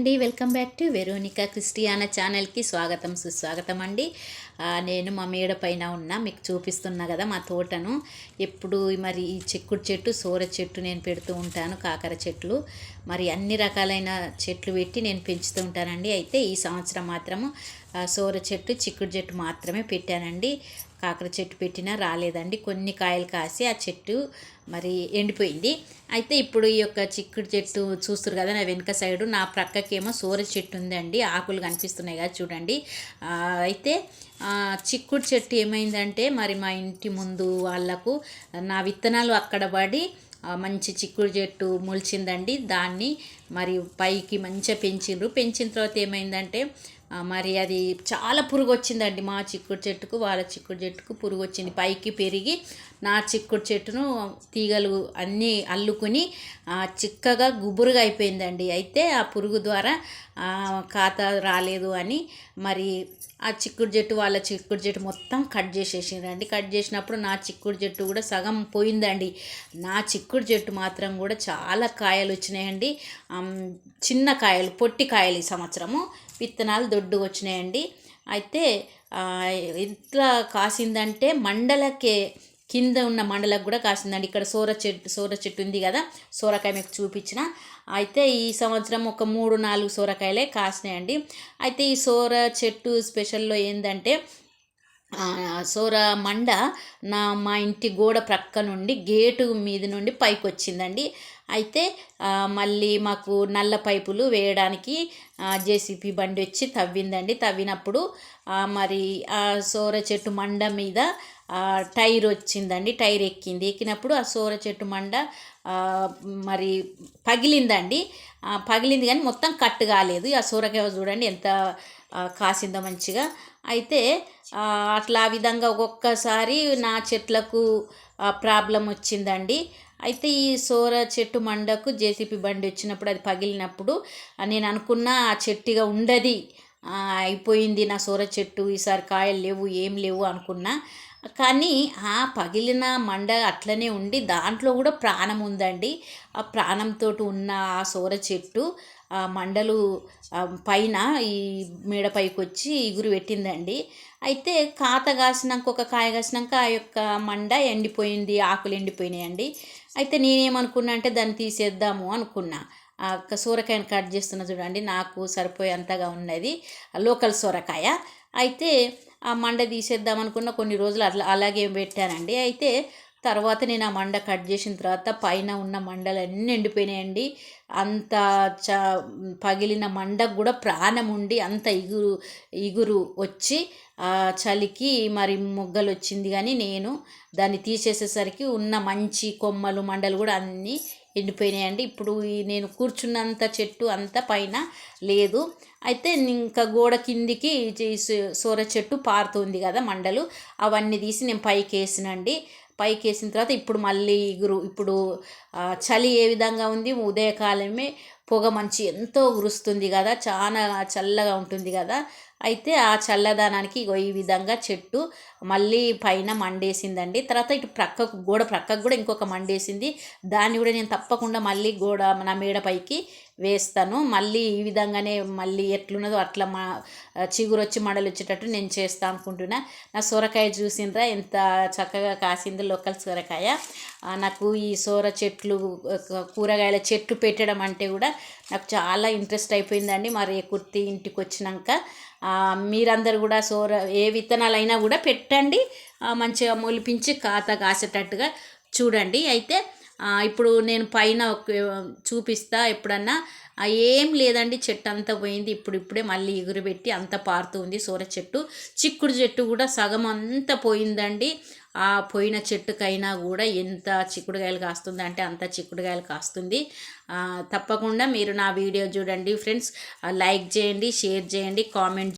అండి. Welcome back to Veronica Christiana ఛానల్కి స్వాగతం సుస్వాగతం అండి నేను మా మేడ పైన ఉన్నా మీకు చూపిస్తున్నా కదా మా తోటను. ఎప్పుడు మరి ఈ చిక్కుడు చెట్టు సోర చెట్టు నేను పెడుతూ ఉంటాను కాకర చెట్లు. మరి అన్ని రకాలైన చెట్లు పెట్టి నేను పెంచుతూ ఉంటానండి. అయితే ఈ సంవత్సరం మాత్రము సోర చెట్టు చిక్కుడు చెట్టు మాత్రమే పెట్టానండి. కాకర చెట్టు పెట్టినా రాలేదండి. కొన్ని కాయలు కాసి ఆ చెట్టు మరి ఎండిపోయింది. అయితే ఇప్పుడు ఈ యొక్క చిక్కుడు చెట్టు చూస్తారు కదా నా వెనుక సైడు. నా ప్రక్కకేమో సోర చెట్టు ఉందండి. ఆకులు కనిపిస్తున్నాయి కదా చూడండి. అయితే చిక్కుడు చెట్టు ఏమైందంటే మరి మా ఇంటి ముందు వాళ్ళకు నా విత్తనాలు అక్కడ పడి మంచి చిక్కుడు చెట్టు మొలిచిందండి. దాన్ని మరి పైకి మంచిగా పెంచిండ్రు. పెంచిన తర్వాత ఏమైందంటే మరి అది చాలా పురుగు వచ్చిందండి మా చిక్కుడు చెట్టుకు వాళ్ళ చిక్కుడు చెట్టుకు పురుగు వచ్చింది పైకి పెరిగి నా చిక్కుడు చెట్టును తీగలు అన్నీ అల్లుకుని చిక్కగా గుబురుగా అయిపోయిందండి. అయితే ఆ పురుగు ద్వారా ఖాతా రాలేదు అని మరి ఆ చిక్కుడు చెట్టు వాళ్ళ చిక్కుడు చెట్టు మొత్తం కట్ చేసేసిందండి కట్ చేసినప్పుడు నా చిక్కుడు చెట్టు కూడా సగం పోయిందండి. నా చిక్కుడు చెట్టు మాత్రం కూడా చాలా కాయలు వచ్చినాయండి. చిన్న కాయలు పొట్టి కాయలు ఈ సంవత్సరము. విత్తనాలు దొడ్డు వచ్చినాయండి. అయితే ఇట్లా కాసిందంటే మండలకే కింద ఉన్న మండలకు కూడా కాసిందండి. ఇక్కడ సోర చెట్టు సోర చెట్టు ఉంది కదా సోరకాయ మీకు చూపించిన. అయితే ఈ సంవత్సరం ఒక మూడు నాలుగు సోరకాయలే కాసినాయండి. అయితే ఈ సోర చెట్టు స్పెషల్లో ఏంటంటే సోర మండ నా మా ఇంటి గోడ ప్రక్క నుండి గేటు మీద నుండి పైకి వచ్చిందండి అయితే మళ్ళీ మాకు నల్ల పైపులు వేయడానికి జేసీపీ బండి వచ్చి తవ్విందండి. తవ్వినప్పుడు మరి ఆ సోర చెట్టు మండ మీద టైర్ వచ్చిందండి. టైర్ ఎక్కింది. ఎక్కినప్పుడు ఆ సోర చెట్టు మండ మరి పగిలిందండి. పగిలింది కానీ మొత్తం కట్ కాలేదు. ఆ సూరకాయ చూడండి ఎంత కాసిందో మంచిగా. అయితే అట్లా ఆ విధంగా ఒక్కొక్కసారి నా చెట్లకు ప్రాబ్లం వచ్చిందండి. అయితే ఈ సోర చెట్టు మండకు జేసీపీ బండి వచ్చినప్పుడు అది పగిలినప్పుడు నేను అనుకున్న ఆ చెట్టుగా ఉండది. అయిపోయింది నా సోర చెట్టు ఈసారి కాయలు లేవు ఏం లేవు అనుకున్నా. కానీ ఆ పగిలిన మండ అట్లనే ఉండి దాంట్లో కూడా ప్రాణం ఉందండి. ఆ ప్రాణంతో ఉన్న ఆ సోర చెట్టు ఆ మండలు పైన ఈ మేడ పైకి వచ్చి ఇగురు పెట్టిందండి. అయితే కాత కాసినాక ఒక కాయ కాసినాక ఆ యొక్క మండ ఎండిపోయింది ఆకులు ఎండిపోయినాయండి. అయితే నేనేమనుకున్నా అంటే దాన్ని తీసేద్దాము అనుకున్నా. ఆ యొక్క సూరకాయని కట్ చేస్తున్న చూడండి నాకు సరిపోయేంతగా ఉన్నది. లోకల్ సొరకాయ. అయితే ఆ మండ తీసేద్దాం అనుకున్న కొన్ని రోజులు అట్లా అలాగే పెట్టానండి. అయితే తర్వాత నేను ఆ మండ కట్ చేసిన తర్వాత పైన ఉన్న మండలన్నీ ఎండిపోయినాయండి. అంత చ పగిలిన మండకు కూడా ప్రాణం ఉండి అంత ఇగురు ఇగురు వచ్చి ఆ చలికి మరి మొగ్గలు వచ్చింది కానీ నేను దాన్ని తీసేసేసరికి ఉన్న మంచి కొమ్మలు మండలు కూడా అన్నీ ఎండిపోయినాయండి. ఇప్పుడు నేను కూర్చున్నంత చెట్టు అంత పైన లేదు. అయితే ఇంకా గోడ కిందికి సో- సోర చెట్టు పారుతుంది కదా మండలు. అవన్నీ తీసి నేను పైకి వేసినండి పైకి వేసిన తర్వాత ఇప్పుడు మళ్ళీ ఇగురు ఇప్పుడు చలి ఏ విధంగా ఉంది? ఉదయకాలమే పొగ మంచి ఎంతో ఉరుస్తుంది కదా. చాలా చల్లగా ఉంటుంది కదా. అయితే ఆ చల్లదనానికి ఇగో ఈ విధంగా చెట్టు మళ్ళీ పైన మండేసిందండి. తర్వాత ఇటు ప్రక్కకు గోడ ప్రక్కకు కూడా ఇంకొక మండేసింది. దాన్ని కూడా నేను తప్పకుండా మళ్ళీ గోడ నా మేడ పైకి వేస్తాను. మళ్ళీ ఈ విధంగానే మళ్ళీ ఎట్లున్నదో అట్లా మా చిగురు వచ్చి మడలు వచ్చేటట్టు నేను చేస్తా అనుకుంటున్నా. నా సొరకాయ చూసిండ్రా ఎంత చక్కగా కాసిందో లోకల్ సొరకాయ. నాకు ఈ సోర చెట్లు కూరగాయల చెట్లు పెట్టడం అంటే కూడా నాకు చాలా ఇంట్రెస్ట్ అయిపోయిందండి. మరి కుర్తి ఇంటికి వచ్చినాక మీరందరూ కూడా సోర ఏ విత్తనాలైనా కూడా పెట్టండి. మంచిగా మొలిపించి కాత కాసేటట్టుగా చూడండి. అయితే ఇప్పుడు నేను పైన చూపిస్తా ఎప్పుడన్నా. ఏం లేదండి చెట్టు అంతా పోయింది. ఇప్పుడు ఇప్పుడే మళ్ళీ ఎగురు పెట్టి అంత పారుతూ ఉంది. సూర చెట్టు చిక్కుడు చెట్టు కూడా సగం అంతా పోయిందండి. ఆ పోయిన చెట్టుకైనా కూడా ఎంత చిక్కుడుకాయలు కాస్తుంది అంటే అంత చిక్కుడుకాయలు కాస్తుంది. తప్పకుండా మీరు నా వీడియో చూడండి. ఫ్రెండ్స్ లైక్ చేయండి షేర్ చేయండి కామెంట్